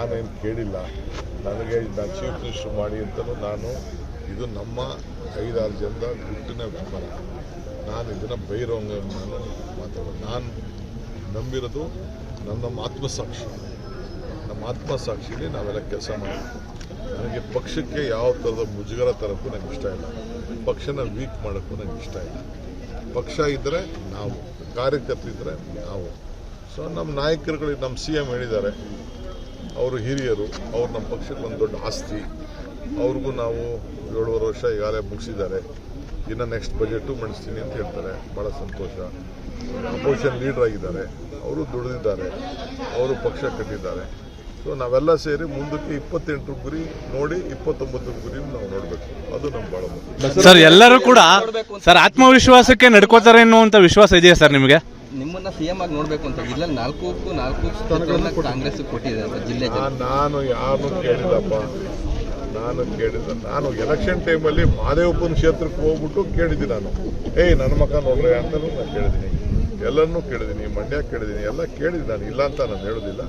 ನಾನೇನು ಕೇಳಿಲ್ಲ. ನನಗೆ ನಾನು ಚೀಫ್ ಮಿನಿಸ್ಟರ್ ಮಾಡಿ ಅಂತಲೂ ನಾನು ಇದು ನಮ್ಮ ಐದಾರು ಜನದ ಗುಟ್ಟಿನ ವ್ಯಾಪಾರ. ನಾನು ಇದನ್ನು ಬೈರೋಂಗ ನಾನು ಮಾತಾಡೋದು. ನಾನು ನಂಬಿರೋದು ನನ್ನ ಆತ್ಮಸಾಕ್ಷಿ. ನಮ್ಮ ಆತ್ಮಸಾಕ್ಷಿಲಿ ನಾವೆಲ್ಲ ಕೆಲಸ ಮಾಡಬೇಕು ನನಗೆ ಪಕ್ಷಕ್ಕೆ ಯಾವ ಥರದ ಮುಜುಗರ ತರಕ್ಕೂ ನನಗೆ ಇಷ್ಟ ಇಲ್ಲ. ಪಕ್ಷನ ವೀಕ್ ಮಾಡೋಕ್ಕೂ ನನಗೆ ಇಷ್ಟ ಇಲ್ಲ. ಪಕ್ಷ ಇದ್ದರೆ ನಾವು ಕಾರ್ಯಕರ್ತರಿದ್ದರೆ ನಾವು. ಸೊ ನಮ್ಮ ನಾಯಕರುಗಳಿಗೆ ನಮ್ಮ ಸಿ ಎಂ ಹೇಳಿದ್ದಾರೆ. ಅವರು ಹಿರಿಯರು, ಅವ್ರು ನಮ್ಮ ಪಕ್ಷಕ್ಕೆ ಒಂದು ದೊಡ್ಡ ಆಸ್ತಿ. ಅವ್ರಿಗೂ ನಾವು ಏಳುವರೆ ವರ್ಷ ಈಗಾಗಲೇ ಮುಗಿಸಿದ್ದಾರೆ. ಇನ್ನು ನೆಕ್ಸ್ಟ್ ಬಜೆಟು ಮಂಡಿಸ್ತೀನಿ ಅಂತ ಹೇಳ್ತಾರೆ. ಭಾಳ ಸಂತೋಷ. ಅಪೋಸಿಷನ್ ಲೀಡರ್ ಆಗಿದ್ದಾರೆ. ಅವರು ದುಡಿದಿದ್ದಾರೆ. ಅವರು ಪಕ್ಷ ಕಟ್ಟಿದ್ದಾರೆ. ಸೊ ನಾವೆಲ್ಲ ಸೇರಿ ಮುಂದಕ್ಕೆ ಇಪ್ಪತ್ತೆಂಟು ಗುರಿ ನೋಡಿ ಇಪ್ಪತ್ತೊಂಬತ್ತು ಗುರಿ ನಾವು ನೋಡಬೇಕು. ಅದು ನಮ್ಮ ಭಾಳ ಸರ್, ಎಲ್ಲರೂ ಕೂಡ ಸರ್, ಆತ್ಮವಿಶ್ವಾಸಕ್ಕೆ ನಡ್ಕೋತಾರೆ ಅನ್ನುವಂಥ ವಿಶ್ವಾಸ ಇದೆಯಾ ಸರ್ ನಿಮಗೆ? ನಿಮ್ಮನ್ನ ಸಿಎಂ ಆಗಿ ನೋಡ್ಬೇಕು ಅಂತ ಇಲ್ಲ ನಾಲ್ಕು ನಾಲ್ಕು ಸ್ಥಾನಗಳನ್ನ ಕಾಂಗ್ರೆಸ್ ಕೊಟ್ಟಿದೆ ಸರ್ ಜಿಲ್ಲೆ ನಾನು ಯಾರು ಕೇಳಿಲ್ಲಪ್ಪ. ನಾನು ಕೇಳಿದ ನಾನು ಎಲೆಕ್ಷನ್ ಟೈಮಲ್ಲಿ ಮಾದೇವಪ್ಪನ ಕ್ಷೇತ್ರಕ್ಕೆ ಹೋಗ್ಬಿಟ್ಟು ಕೇಳಿದ್ದೀನಿ ನಾನು. ಏಯ್ ನನ್ನ ಮಕ್ಕ ನೋಡ್ರಿ ಅಂತಲೂ ನಾನು ಕೇಳಿದ್ದೀನಿ. ಎಲ್ಲರನ್ನೂ ಕೇಳಿದ್ದೀನಿ ಮಂಡ್ಯ ಕೇಳಿದ್ದೀನಿ ಎಲ್ಲ ಕೇಳಿದ್ದೀನಿ ನಾನು. ಇಲ್ಲ ಅಂತ ನಾನು ಹೇಳೋದಿಲ್ಲ.